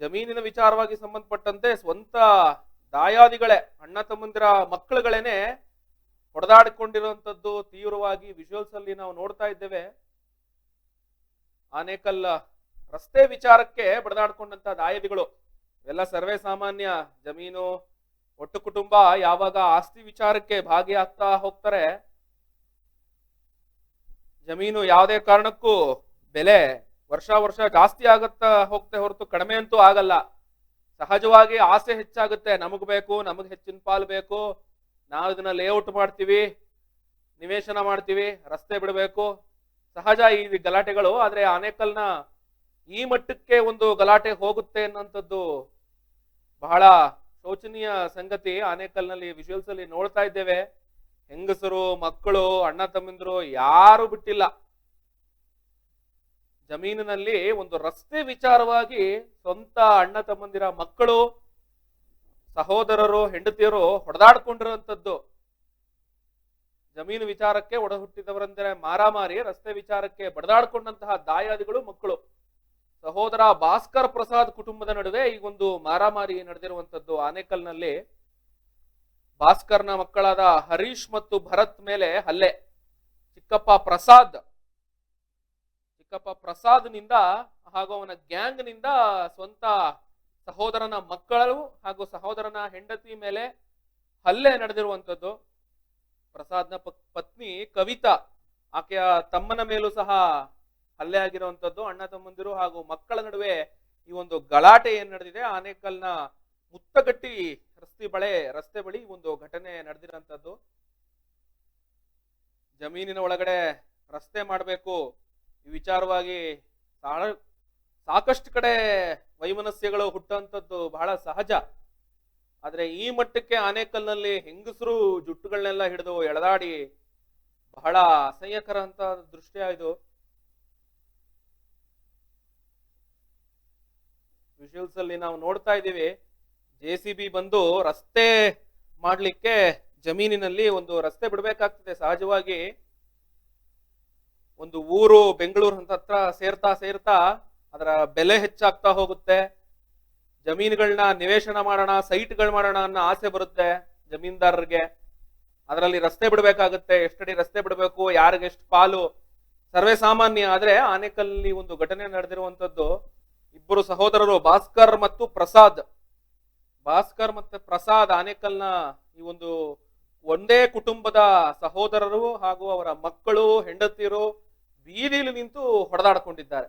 ಜಮೀನಿನ ವಿಚಾರವಾಗಿ ಸಂಬಂಧಪಟ್ಟಂತೆ ಸ್ವಂತ ದಾಯಾದಿಗಳೇ, ಅಣ್ಣ ತಮ್ಮಂದಿರ ಮಕ್ಕಳುಗಳೇನೆ ಹೊಡೆದಾಡಿಕೊಂಡಿರುವಂತದ್ದು ತೀವ್ರವಾಗಿ ವಿಜುವಲ್ಸ್ ಅಲ್ಲಿ ನಾವು ನೋಡ್ತಾ ಇದ್ದೇವೆ. ಆನೇಕಲ್ ರಸ್ತೆ ವಿಚಾರಕ್ಕೆ ಬಡದಾಡ್ಕೊಂಡಂತ ದಾಯಾದಿಗಳು. ಎಲ್ಲ ಸರ್ವೇ ಸಾಮಾನ್ಯ ಜಮೀನು, ಒಟ್ಟು ಕುಟುಂಬ, ಯಾವಾಗ ಆಸ್ತಿ ವಿಚಾರಕ್ಕೆ ಭಾಗಿಯಾಗ್ತಾ ಹೋಗ್ತಾರೆ. ಜಮೀನು ಯಾವುದೇ ಕಾರಣಕ್ಕೂ ಬೆಲೆ ವರ್ಷ ವರ್ಷ ಜಾಸ್ತಿ ಆಗುತ್ತಾ ಹೋಗ್ತೆ ಹೊರತು ಕಡಿಮೆ ಅಂತೂ ಆಗಲ್ಲ. ಸಹಜವಾಗಿ ಆಸೆ ಹೆಚ್ಚಾಗುತ್ತೆ. ನಮಗ್ ಬೇಕು, ನಮಗ್ ಹೆಚ್ಚಿನ ಪಾಲು ಬೇಕು. ನಾವು ಇದನ್ನ ಲೇಔಟ್ ಮಾಡ್ತೀವಿ, ನಿವೇಶನ ಮಾಡ್ತೀವಿ, ರಸ್ತೆ ಬಿಡಬೇಕು. ಸಹಜ ಈ ಗಲಾಟೆಗಳು, ಆದ್ರೆ ಆನೇಕಲ್ನ ಈ ಮಟ್ಟಕ್ಕೆ ಒಂದು ಗಲಾಟೆ ಹೋಗುತ್ತೆ ಅನ್ನೋಂಥದ್ದು ಬಹಳ ಶೋಚನೀಯ ಸಂಗತಿ. ಆನೇಕಲ್ನಲ್ಲಿ ವಿಜುವಲ್ಸ್ ಅಲ್ಲಿ ನೋಡ್ತಾ ಇದ್ದೇವೆ. ಹೆಂಗಸರು, ಮಕ್ಕಳು, ಅಣ್ಣ ತಮ್ಮಂದಿರು ಯಾರು ಬಿಟ್ಟಿಲ್ಲ. ಜಮೀನಿನಲ್ಲಿ ಒಂದು ರಸ್ತೆ ವಿಚಾರವಾಗಿ ಸ್ವಂತ ಅಣ್ಣ ತಮ್ಮಂದಿರ ಮಕ್ಕಳು, ಸಹೋದರರು, ಹೆಂಡತಿಯರು ಹೊಡೆದಾಡ್ಕೊಂಡಿರುವಂಥದ್ದು. ಜಮೀನು ವಿಚಾರಕ್ಕೆ ಒಡ ಹುಟ್ಟಿದವರಂದರೆ ಮಾರಾಮಾರಿ ರಸ್ತೆ ವಿಚಾರಕ್ಕೆ ಬಡದಾಡ್ಕೊಂಡಂತಹ ದಾಯಾದಿಗಳು ಮಕ್ಕಳು. ಸಹೋದರ ಭಾಸ್ಕರ್ ಪ್ರಸಾದ್ ಕುಟುಂಬದ ನಡುವೆ ಈ ಒಂದು ಮಾರಾಮಾರಿ ನಡೆದಿರುವಂಥದ್ದು. ಆನೇಕಲ್ನಲ್ಲಿ ಭಾಸ್ಕರ್ನ ಮಕ್ಕಳಾದ ಹರೀಶ್ ಮತ್ತು ಭರತ್ ಮೇಲೆ ಹಲ್ಲೆ. ಚಿಕ್ಕಪ್ಪ ಪ್ರಸಾದ್ ಚಿಕ್ಕಪ್ಪ ಪ್ರಸಾದ್ನಿಂದ ಹಾಗೂ ಅವನ ಗ್ಯಾಂಗ್ನಿಂದ ಸ್ವಂತ ಸಹೋದರನ ಮಕ್ಕಳು ಹಾಗೂ ಸಹೋದರನ ಹೆಂಡತಿ ಮೇಲೆ ಹಲ್ಲೆ ನಡೆದಿರುವಂಥದ್ದು. ಪ್ರಸಾದ್ನ ಪತ್ನಿ ಕವಿತಾ, ಆಕೆಯ ತಮ್ಮನ ಮೇಲೂ ಸಹ ಹಲ್ಲೆ ಆಗಿರುವಂಥದ್ದು. ಅಣ್ಣ ತಮ್ಮಂದಿರು ಹಾಗೂ ಮಕ್ಕಳ ನಡುವೆ ಈ ಒಂದು ಗಲಾಟೆ ಏನ್ ನಡೆದಿದೆ, ಆನೇಕಲ್ನ ಮುತ್ತಗಟ್ಟಿ ರಸ್ತೆ ಬಳೆ, ರಸ್ತೆ ಬಳಿ ಒಂದು ಘಟನೆ ನಡೆದಿರೋಂಥದ್ದು ಜಮೀನಿನ ಒಳಗಡೆ ರಸ್ತೆ ಮಾಡಬೇಕು ಈ ವಿಚಾರವಾಗಿ ಸಾಕಷ್ಟು ಕಡೆ ವೈಮನಸ್ಯಗಳು ಹುಟ್ಟುವಂಥದ್ದು ಬಹಳ ಸಹಜ. ಆದರೆ ಈ ಮಟ್ಟಕ್ಕೆ ಆನೇಕಲ್ನಲ್ಲಿ ಹೆಂಗಸರು ಜುಟ್ಟುಗಳನ್ನೆಲ್ಲ ಹಿಡಿದು ಎಳೆದಾಡಿ ಬಹಳ ಅಸಹ್ಯಕರ ಅಂತ ದೃಶ್ಯ ಇದು. ವಿಜುವಲ್ಸ್ ಅಲ್ಲಿ ನಾವು ನೋಡ್ತಾ ಇದ್ದೀವಿ. ಜೆ ಸಿ ಬಿ ಬಂದು ರಸ್ತೆ ಮಾಡಲಿಕ್ಕೆ ಜಮೀನಿನಲ್ಲಿ ಒಂದು ರಸ್ತೆ ಬಿಡಬೇಕಾಗ್ತದೆ. ಸಹಜವಾಗಿ ಒಂದು ಊರು ಬೆಂಗಳೂರು ಅಂತ ಹತ್ರ ಸೇರ್ತಾ ಸೇರ್ತಾ ಅದರ ಬೆಲೆ ಹೆಚ್ಚಾಗ್ತಾ ಹೋಗುತ್ತೆ. ಜಮೀನುಗಳನ್ನ ನಿವೇಶನ ಮಾಡೋಣ, ಸೈಟ್ಗಳು ಮಾಡೋಣ ಅನ್ನೋ ಆಸೆ ಬರುತ್ತೆ ಜಮೀನ್ದಾರರಿಗೆ. ಅದರಲ್ಲಿ ರಸ್ತೆ ಬಿಡಬೇಕಾಗುತ್ತೆ, ಎಷ್ಟಡಿ ರಸ್ತೆ ಬಿಡಬೇಕು, ಯಾರಿಗೆ ಎಷ್ಟು ಪಾಲು. ಸರ್ವೇ ಸಾಮಾನ್ಯ, ಆದ್ರೆ ಆನೆಕಲ್ಲಿ ಒಂದು ಘಟನೆ ನಡೆದಿರುವಂತದ್ದು ಇಬ್ಬರು ಸಹೋದರರು ಭಾಸ್ಕರ್ ಮತ್ತು ಪ್ರಸಾದ್. ಭಾಸ್ಕರ್ ಮತ್ತೆ ಪ್ರಸಾದ್ ಆನೆಕಲ್ನ ಈ ಒಂದು ಒಂದೇ ಕುಟುಂಬದ ಸಹೋದರರು ಹಾಗೂ ಅವರ ಮಕ್ಕಳು, ಹೆಂಡತಿಯರು ಬೀದಿಲಿ ನಿಂತು ಹೊಡೆದಾಡ್ಕೊಂಡಿದ್ದಾರೆ.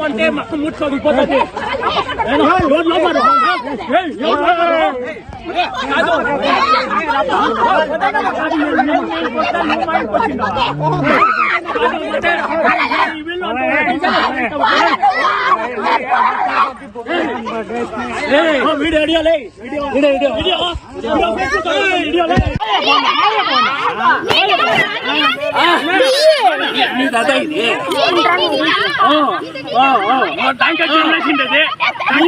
ಒಂದೇ ಮಕ್ಕ ಮುಟ್ಸೋದು ಇಪ್ಪತ್ತೈದು ಮಾಡಿಕೊಟ್ಟಿಲ್ಲ దాంట్లో చేసిండేది నీ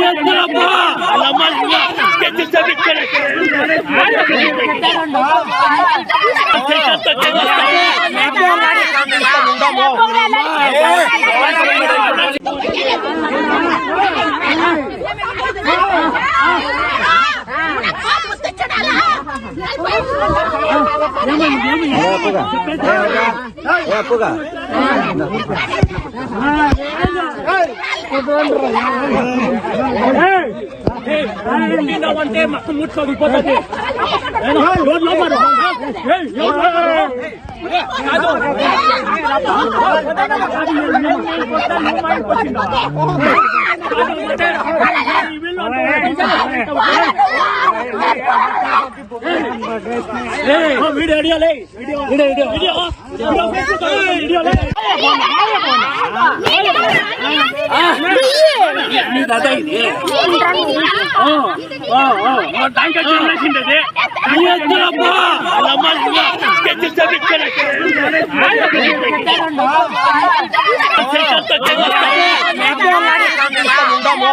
స్కెచ్ అంటే మక్క ముట్టుకోకపోతుంది లోపడు వీడియో వీడియో లే వీడియో వీడియో ఉండము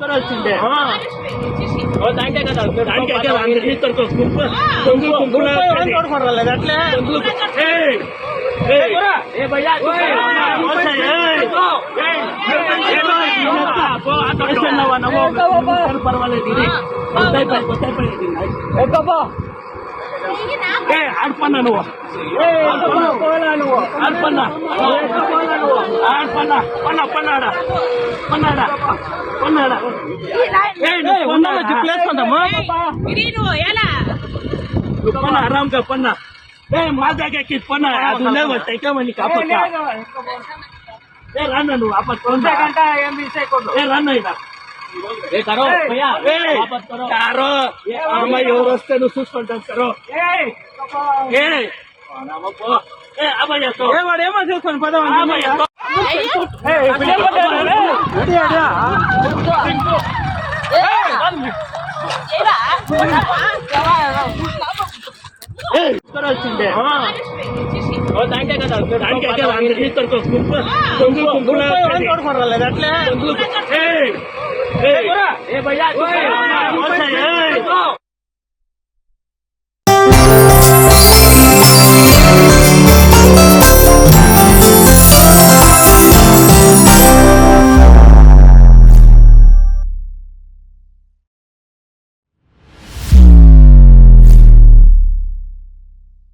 లే నీ దాదా ఇది ఓ ఓ ఓ మా దాంట్లో చేసిండేది అంటే మక్క ముట్టుకోదు పోతుంది రోడ్ లో మారు వీడియో వీడియో లే video video video video Facebook video లే నీ దాదా ఇది దానికి వచ్చేసిండేది వచ్చిండే దానికే కదా దానికే కదా అందరినీ తొడుకో గుంపు గుంపు గుంపులో అట్లే ఏయ్ ఏయ్ ఏ భయ్యా పర్వాలేదు ಏ ಆಡ್ಪನ್ನ ನೀವು ಆಡ್ಪನ್ನ ಆಡ್ಪನ್ನ ಪನ್ನ ಪನ್ನಾಡ ಪನ್ನಾಡ ಪನ್ನಾಡ ಪ್ಲೇಸ್ ಬಂದಮ್ಮ ಪನ್ನ ಆರಾಮ್ಗ ಪನ್ನ ಏ ಮಾದಾಗ ಹಾಕಿದ್ ಪನ್ನ ಅದನ್ನೇ ಟೈಕಮನಿ ಕಾಪ ಏ ರಾಣ ನೀವು ಆಪ ಗಂಟ ಏನ್ ಬಿಸಾಕೊಂಡು ಏ ರಾಣ ಇದ್ದಾರೆ એ કરો ભૈયા વાપસ કરો તારો આમાં એવો રસ્તે નું શું સ્પર્ધન કરો એ એ આમાં પો એ આ ભાઈ તો એ વડે એમાં શું સ્પર્ધન પડાવ આ ભાઈ તો એ વિડિયો બતાવ રે અડી અડ્યા એટલે એ ભૈયા